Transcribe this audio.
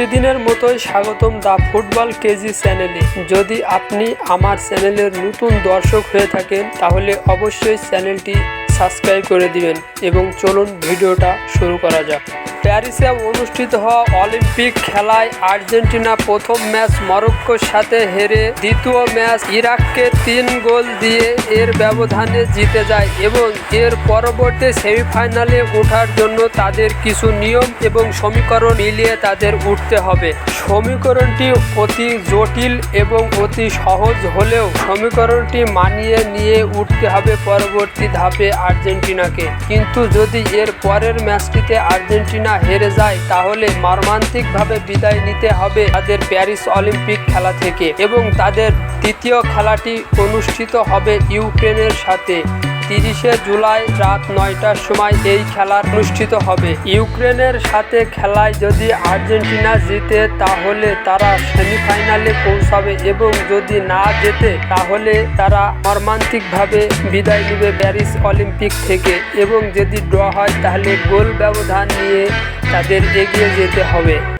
প্রতিদিনের মতোই স্বাগতম দা ফুটবল কেজি চ্যানেলে। যদি আপনি আমার চ্যানেলের নতুন দর্শক হয়ে থাকেন, তাহলে অবশ্যই চ্যানেলটি সাবস্ক্রাইব করে দিবেন এবং চলুন ভিডিওটা শুরু করা যাক। প্যারিসে অনুষ্ঠিত হওয়া অলিম্পিক খেলায় আর্জেন্টিনা প্রথম ম্যাচ মরক্কোর সাথে হেরে দ্বিতীয় ম্যাচ ইরাককে তিন গোল দিয়ে এর ব্যবধানে জিতে যায় এবং এর পরবর্তী সেমিফাইনালে ওঠার জন্য তাদের কিছু নিয়ম এবং সমীকরণ মিলিয়ে তাদের উঠতে হবে। সমীকরণটি অতি জটিল এবং অতি সহজ হলেও সমীকরণটি মানিয়ে নিয়ে উঠতে হবে পরবর্তী ধাপে আর্জেন্টিনাকে। কিন্তু যদি এর পরের ম্যাচটিতে আর্জেন্টিনা হেরে যায়, তাহলে মর্মান্তিকভাবে বিদায় নিতে হবে তাদের প্যারিস অলিম্পিক খেলা থেকে এবং তাদের দ্বিতীয় খেলাটি অনুষ্ঠিত হবে ইউক্রেনের সাথে। তিরিশে জুলাই রাত নয়টার সময় এই খেলা অনুষ্ঠিত হবে। ইউক্রেনের সাথে খেলায় যদি আর্জেন্টিনা জিতে, তাহলে তারা সেমিফাইনালে পৌঁছাবে এবং যদি না জেতে, তাহলে তারা মর্মান্তিকভাবে বিদায় নেবে প্যারিস অলিম্পিক থেকে এবং যদি ড্র হয়, তাহলে গোল ব্যবধান নিয়ে তাদের এগিয়ে যেতে হবে।